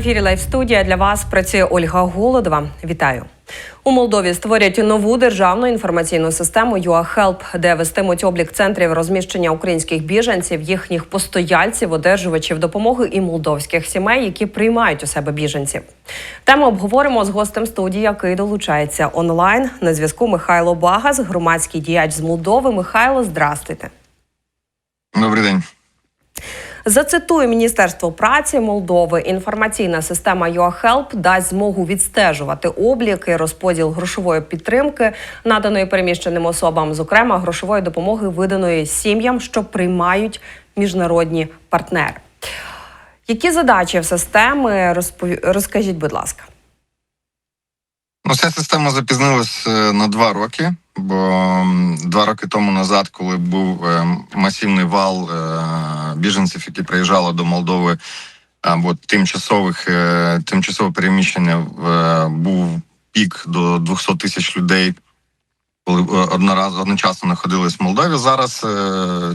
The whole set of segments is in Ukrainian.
Ефірі Лайф студія для вас працює Ольга Голодова. Вітаю. У Молдові створять нову державну інформаційну систему UAHelp, де вестимуть облік центрів розміщення українських біженців, їхніх постояльців, одержувачів допомоги і молдовських сімей, які приймають у себе біженців. Тему обговоримо з гостем студії, який долучається онлайн. На зв'язку Михайло Багас, громадський діяч з Молдови. Михайло, здрастуйте. Добрий день. Зацитую Міністерство праці Молдови. Інформаційна система UAHelp дасть змогу відстежувати облік і розподіл грошової підтримки, наданої переміщеним особам, зокрема грошової допомоги, виданої сім'ям, що приймають міжнародні партнери. Які задачі в системи розкажіть, будь ласка. Ну, ця система запізнилась е, на два роки, бо два роки тому назад, коли був е, масивний вал е, біженців, які приїжджали до Молдови, або тимчасових тимчасове переміщення, був пік до 200 тисяч людей, коли однораз одночасно знаходились в Молдові. Зараз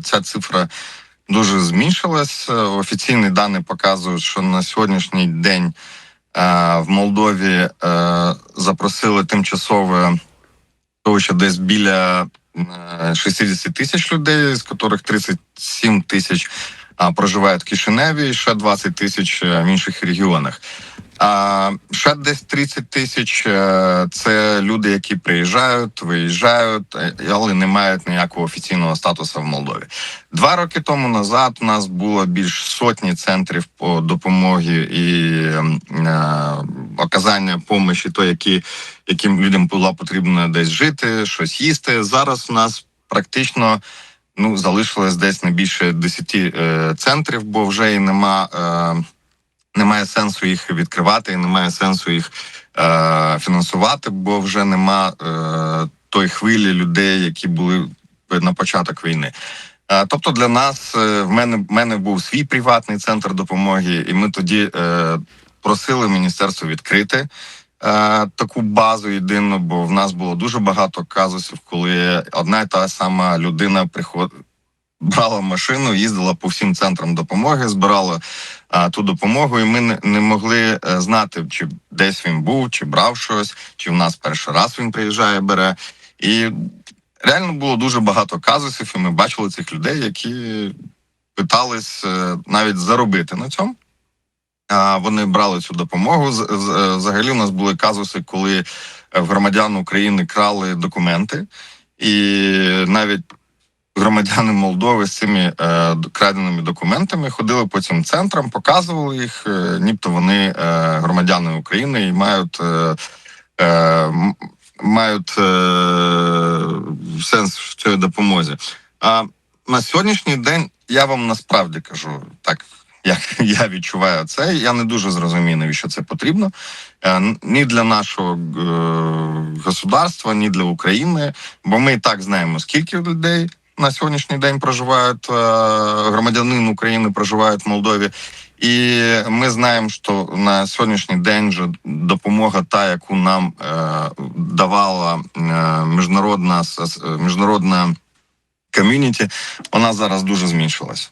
ця цифра дуже зменшилась. Офіційні дані показують, що на сьогоднішній день. Е, в Молдові е, запросили тимчасове того, що десь біля е, 60 тисяч людей, з яких 37 тисяч е, проживають в Кишиневі, і ще 20 тисяч е, в інших регіонах. А ще десь 30 тисяч е, це люди, які приїжджають, виїжджають, е, але не мають ніякого офіційного статусу в Молдові. Два роки тому назад у нас було більш сотні центрів по допомоги і ем, е, оказання помощі, то які яким людям було потрібно десь жити, щось їсти. Зараз у нас практично ну залишилось десь не більше 10 е, центрів, бо вже і нема. Немає сенсу їх відкривати, і немає сенсу їх е, фінансувати, бо вже нема е, тої хвилі людей, які були на початок війни. Е, Тобто для нас е, в мене в мене був свій приватний центр допомоги, і ми тоді е, просили міністерство відкрити е, таку базу єдину, бо в нас було дуже багато казусів, коли одна і та сама людина приход... брала машину, їздила по всім центрам допомоги, збирала а, ту допомогу, і ми не, не могли е, знати, чи десь він був, чи брав щось, чи в нас перший раз він приїжджає, бере. І реально було дуже багато казусів, і ми бачили цих людей, які питались е, навіть заробити на цьому. Вони брали цю допомогу. Е, Взагалі, у нас були казуси, коли в громадян України крали документи, і навіть громадяни Молдови з цими е, краденими документами ходили по цим центрам, показували їх, е, нібито вони е, громадяни України і мають. Е, е, Мають е, сенс в цій допомозі. А на сьогоднішній день я вам насправді кажу так, як я відчуваю це. Я не дуже зрозумію, навіщо це потрібно. Е, ні для нашого е, государства, ні для України, бо ми і так знаємо, скільки людей на сьогоднішній день проживають е, громадянин України, проживають в Молдові. І ми знаємо, що на сьогоднішній день вже допомога, та яку нам е, давала е, міжнародна міжнародна ком'юніті, вона зараз дуже зменшилась.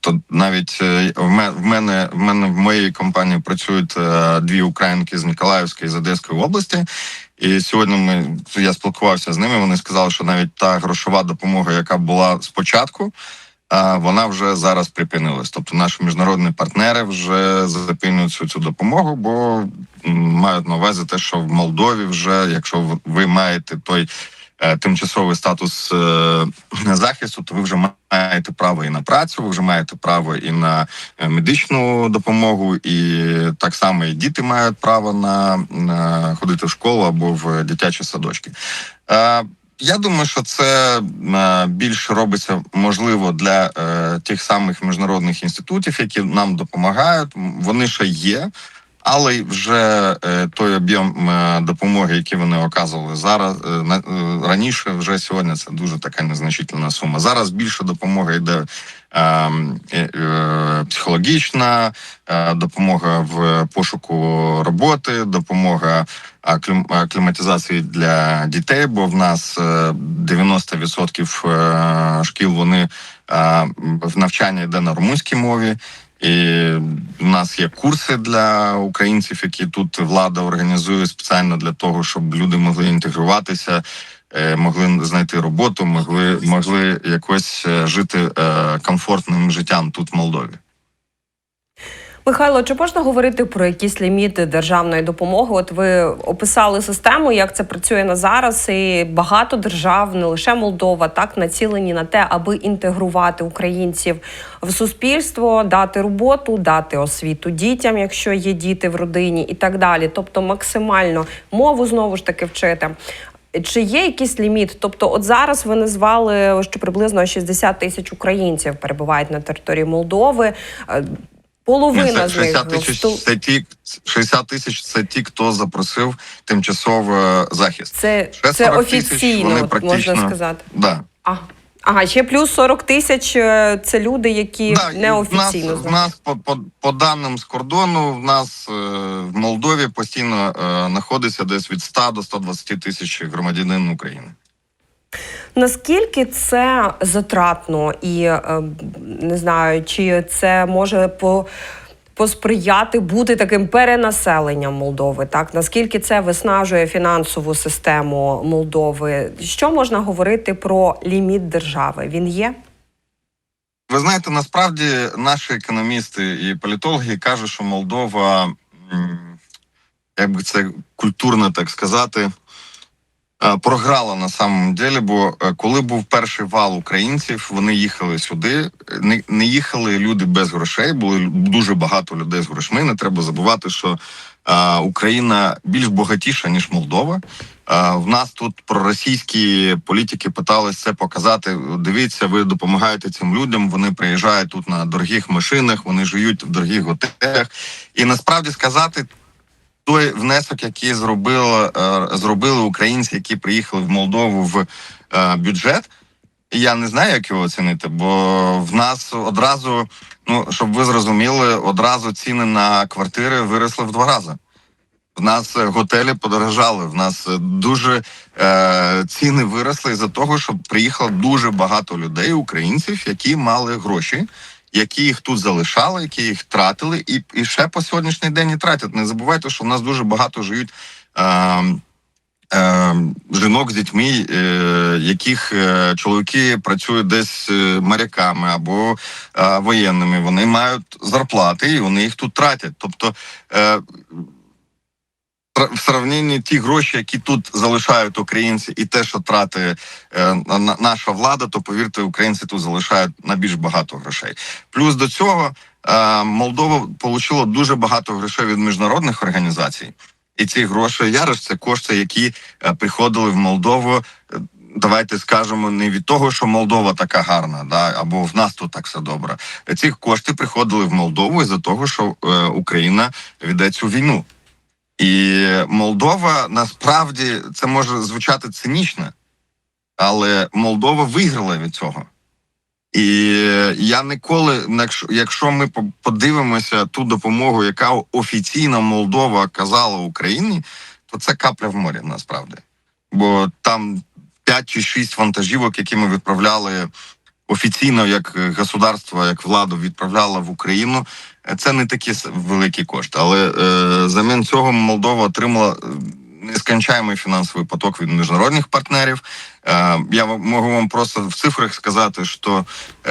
То навіть в мене в мене в моїй компанії працюють дві українки з Миколаївської і з Одеської області. І сьогодні ми я спілкувався з ними. Вони сказали, що навіть та грошова допомога, яка була спочатку, вона вже зараз припинилась. Тобто наші міжнародні партнери вже зупинюють цю, цю допомогу, бо мають на увазі те, що в Молдові вже, якщо ви маєте той тимчасовий статус е, захисту, то ви вже маєте право і на працю, ви вже маєте право і на е, медичну допомогу, і так само і діти мають право на, на ходити в школу або в дитячі садочки. Е, я думаю, що це е, більш робиться можливо для е, тих самих міжнародних інститутів, які нам допомагають. Вони ще є, але вже е, той об'єм е, допомоги, який вони оказували зараз е, раніше, вже сьогодні це дуже така незначительна сума. Зараз більше допомоги йде. е, е, е, Психологічна допомога в пошуку роботи, допомога акліматизації для дітей, бо в нас е, 90% е, шкіл вони в навчання йде на румунській мові. І в нас є курси для українців, які тут влада організує спеціально для того, щоб люди могли інтегруватися, е, могли знайти роботу, могли, могли якось е, жити е, комфортним життям тут в Молдові. Михайло, чи можна говорити про якісь ліміти державної допомоги? От ви описали систему, як це працює на зараз, і багато держав, не лише Молдова, так націлені на те, аби інтегрувати українців в суспільство, дати роботу, дати освіту дітям, якщо є діти в родині, і так далі. Тобто максимально мову знову ж таки вчити. Чи є якийсь ліміт? Тобто, от зараз ви назвали, що приблизно 60 тисяч українців перебувають на території Молдови. Е, Половина з них 60 тисяч це ті 60 тисяч це ті, хто запросив тимчасовий захист. Це, Ще це 40 тисяч, офіційно, вони от можна сказати. Да. А, ага, ще плюс 40 тисяч е, це люди, які Да, неофіційно в нас, в нас по, по, по даним з кордону, в нас е, в Молдові постійно е, знаходиться десь від 100 до 120 тисяч громадянин України. Наскільки це затратно і е, не знаю, чи це може по. Посприяти бути таким перенаселенням Молдови, так наскільки це виснажує фінансову систему Молдови? Що можна говорити про ліміт держави? Він є? Ви знаєте, насправді наші економісти і політологи кажуть, що Молдова, як би це культурно так сказати, програла на самом деле, бо е, коли був перший вал українців, вони їхали сюди. Не, не їхали люди без грошей, було дуже багато людей з грошми. Не треба забувати, що е, Україна більш багатіша ніж Молдова. Е, В нас тут проросійські політики питались це показати. Дивіться, ви допомагаєте цим людям. Вони приїжджають тут на дорогих машинах, вони живуть в дорогих готелях. І насправді сказати. Той внесок, який зробили, е, зробили українці, які приїхали в Молдову в е, бюджет, я не знаю, як його оцінити, бо в нас одразу, ну щоб ви зрозуміли, одразу ціни на квартири виросли в два рази. В нас е, готелі подорожали. В нас дуже е, ціни виросли із-за того, що приїхало дуже багато людей, українців, які мали гроші, які їх тут залишали, які їх тратили, і, і ще по сьогоднішній день і тратять. Не забувайте, що в нас дуже багато живуть. Е, е, жінок з дітьми, е, яких е, чоловіки працюють десь е, моряками або е, воєнними. Вони мають зарплати і вони їх тут тратять. Тобто е, в сравненні ті гроші, які тут залишають українці, і те, що тратить е, на- на- наша влада, то повірте, українці тут залишають на більш багато грошей. Плюс до цього е, Молдова отримала дуже багато грошей від міжнародних організацій. І ці гроші яриш це кошти, які е, приходили в Молдову. е, Давайте скажемо не від того, що Молдова така гарна, да або в нас тут так все добре. Ці кошти приходили в Молдову із-за того, що е, Україна веде цю війну. І Молдова насправді це може звучати цинічно, але Молдова виграла від цього. І я ніколи, якщо- ми по- подивимося ту допомогу, яка офіційно Молдова казала Україні, то це капля в морі насправді. Бо там 5 чи 6 вантажівок, які ми відправляли офіційно, як е, государство, як влада відправляла в Україну. е, Це не такі великі кошти. Але е, замін цього Молдова отримала е, нескончаємий фінансовий поток від міжнародних партнерів. Я можу вам просто в цифрах сказати, що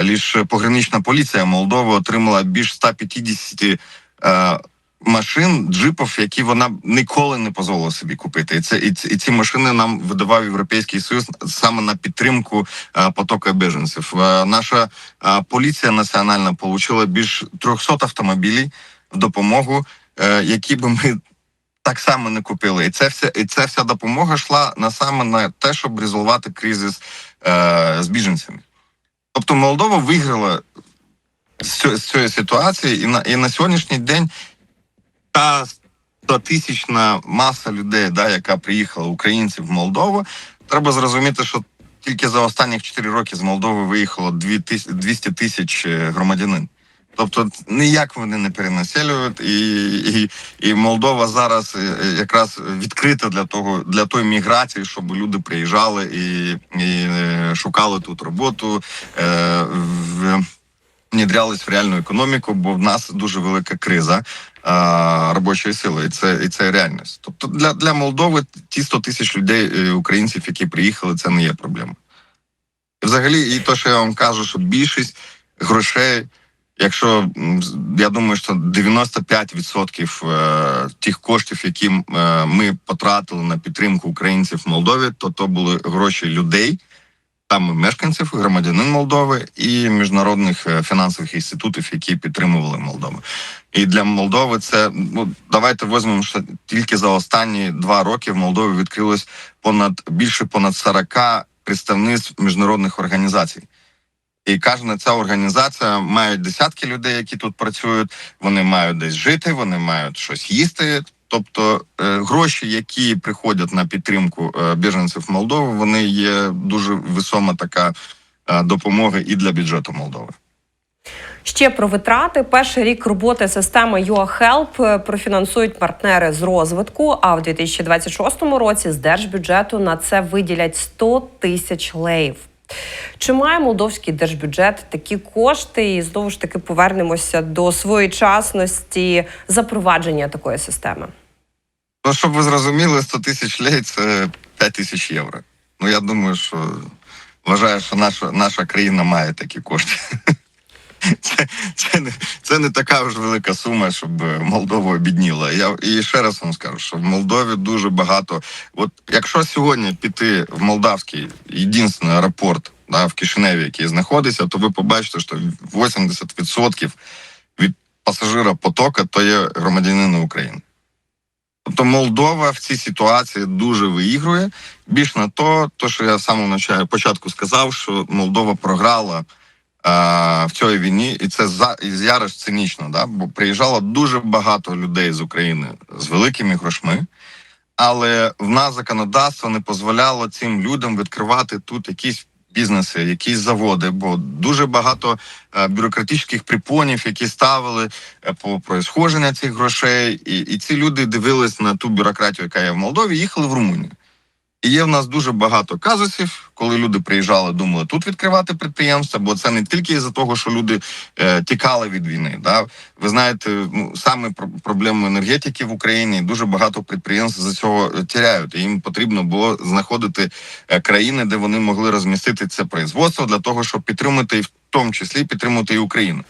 лише погранична поліція Молдови отримала більш 150 е, машин, джипів, які вона ніколи не дозволила собі купити. І це і, і ці машини нам видавав Європейський Союз саме на підтримку е, потоку біженців. Е, наша е, поліція національна отримала більш 300 автомобілів в допомогу, е, які би ми так само не купили. І це вся і ця вся допомога йшла на саме на те, щоб резолвувати кризис е, з біженцями. Тобто Молдова виграла з, цю- з цієї ситуації, і на і на сьогоднішній день та стотисячна маса людей, да, яка приїхала українців в Молдову, треба зрозуміти, що тільки за останні 4 роки з Молдови виїхало 200 тисяч е, громадянин. Тобто ніяк вони не перенаселюють, і, і, і Молдова зараз е, е, якраз відкрита для того для тої міграції, щоб люди приїжджали і, і шукали тут роботу. Е, в, внідрялись в реальну економіку, бо в нас дуже велика криза а, робочої сили, і це і це реальність. Тобто для, для Молдови ті 100 тисяч людей, е, українців, які приїхали, це не є проблема. І взагалі, і то, що я вам кажу, що більшість грошей, якщо я думаю, що 95% е, тих коштів, які е, ми потратили на підтримку українців в Молдові, то то були гроші людей, там мешканців, громадянин Молдови і міжнародних е, фінансових інститутів, які підтримували Молдову. І для Молдови це ну давайте візьмемо, що тільки за останні два роки в Молдові відкрилось понад більше понад 40 представництв міжнародних організацій. І кожна ця організація має десятки людей, які тут працюють. Вони мають десь жити, вони мають щось їсти. Тобто е, гроші, які приходять на підтримку е, біженців Молдови, вони є дуже висома така е, допомога і для бюджету Молдови. Ще про витрати. Перший рік роботи системи UAHelp е, профінансують партнери з розвитку. А в 2026 році з держбюджету на це виділять 100 тисяч леїв. Чи має молдовський держбюджет такі кошти? І знову ж таки повернемося до своєчасності запровадження такої системи. Ну, щоб ви зрозуміли, 100 тисяч лей це 5 тисяч євро. Ну я думаю, що вважаю, що наша, наша країна має такі кошти. Це, це, не, це не така вже велика сума, щоб Молдова обідніла. Я і ще раз вам скажу, що в Молдові дуже багато. От якщо сьогодні піти в молдавський єдиний аеропорт да, в Кишиневі, який знаходиться, то ви побачите, що 80% від пасажира потока то є громадянини України. Тобто Молдова в цій ситуації дуже виігрує. Більш на то, то що я самому початку сказав, що Молдова програла в цій війні, і це за зараз цинічно, да? бо приїжджало дуже багато людей з України з великими грошми, але в нас законодавство не дозволяло цим людям відкривати тут якісь бізнеси, якісь заводи, бо дуже багато е, бюрократичних припонів, які ставили е, по происхоження цих грошей, і, і ці люди дивились на ту бюрократію, яка є в Молдові, їхали в Румунію. І є в нас дуже багато казусів, коли люди приїжджали, думали тут відкривати підприємства, бо це не тільки із-за того, що люди е, тікали від війни. Да? Ви знаєте, ну саме про проблему енергетики в Україні дуже багато підприємств за цього тіряють. Їм потрібно було знаходити е, країни, де вони могли розмістити це производство для того, щоб підтримати і в тому числі підтримати і Україну.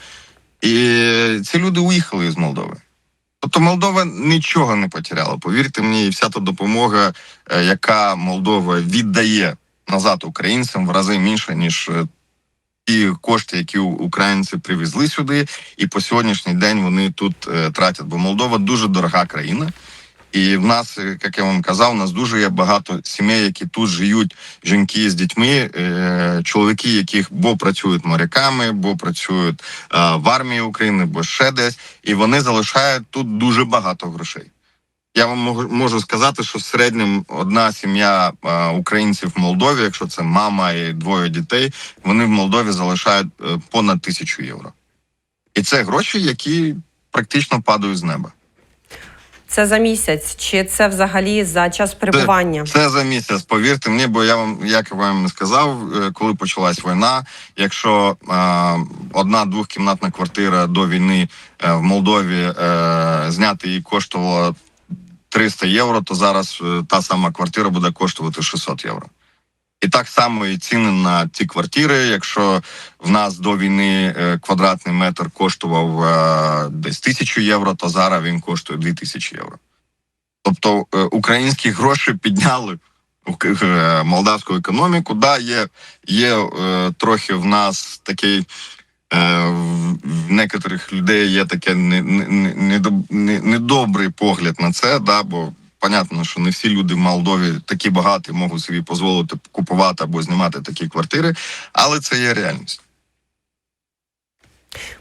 І ці люди уїхали з Молдови. Тобто Молдова нічого не потеряла. Повірте мені, і вся та допомога, е, яка Молдова віддає назад українцям, в рази менше, ніж е, ті кошти, які українці привезли сюди, і по сьогоднішній день вони тут е, тратять. Бо Молдова дуже дорога країна. І в нас, е, як я вам казав, у нас дуже є багато сімей, які тут живуть, жінки з дітьми, е, чоловіки, яких бо працюють моряками, бо працюють е, в армії України, бо ще десь, і вони залишають тут дуже багато грошей. Я вам можу, сказати, що в середньому одна сім'я українців в Молдові, якщо це мама і двоє дітей, вони в Молдові залишають понад тисячу євро. І це гроші, які практично падають з неба. Це за місяць, чи це взагалі за час перебування? Це за місяць, повірте мені, бо я вам, як я вам сказав, е, коли почалась війна, якщо е, одна двохкімнатна квартира до війни е, в Молдові е, зняти її коштувала 300 євро, то зараз е, та сама квартира буде коштувати 600 євро. І так само і ціни на ці квартири. Якщо в нас до війни е, квадратний метр коштував е, десь тисячу євро, то зараз він коштує 2000 євро. Тобто е, українські гроші підняли молдавську економіку. Да, є, є трохи в нас такий. В некоторих людей є таке не- не- не- недоб- не- недобрий погляд на це, да, бо понятно, що не всі люди в Молдові такі багаті можуть собі дозволити купувати або знімати такі квартири, але це є реальність.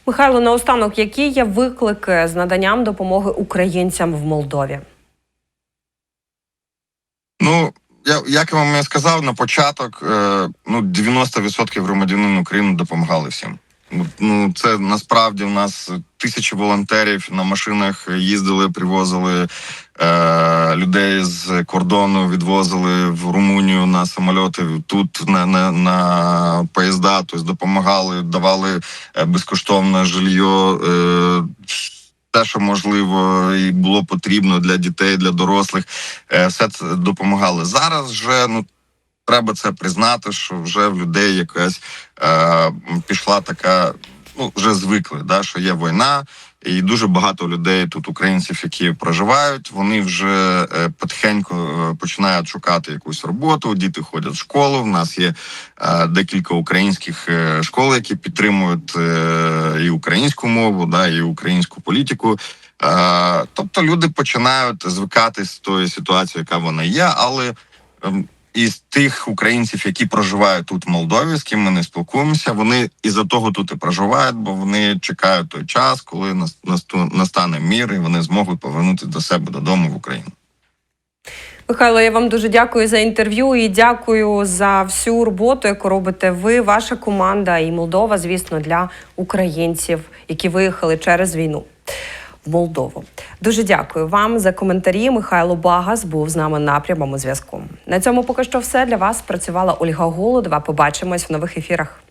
Михайло, наостанок, які є виклики з наданням допомоги українцям в Молдові? Ну, я, як я вам сказав на початок, е, ну 90% громадянин України допомагали всім. Ну це насправді в нас тисячі волонтерів на машинах їздили, привозили е, людей з кордону, відвозили в Румунію на самольоти. Тут на, на, на поїзда, тобто допомагали, давали е, безкоштовне жилье. Е, те, що можливо і було потрібно для дітей, для дорослих, е, все це допомагали. Зараз вже ну треба це признати, що вже в людей якась е, пішла така. Ну вже звикли, да, що є війна, і дуже багато людей тут, українців, які проживають, вони вже е, потихеньку е, починають шукати якусь роботу. Діти ходять в школу. В нас є е, декілька українських школ, які підтримують і українську мову, да, і українську політику. Тобто люди починають звикати з тої ситуації, яка вона є, але ем, із тих українців, які проживають тут в Молдові, з ким ми не спілкуємося, вони із-за того тут і проживають, бо вони чекають той час, коли настане мір, і вони зможуть повернутися до себе додому в Україну. Михайло, я вам дуже дякую за інтерв'ю і дякую за всю роботу, яку робите ви, ваша команда і Молдова, звісно, для українців, які виїхали через війну Молдову. Дуже дякую вам за коментарі. Михайло Багас був з нами на прямому зв'язку. На цьому поки що все для вас. Працювала Ольга Голодова. Побачимось в нових ефірах.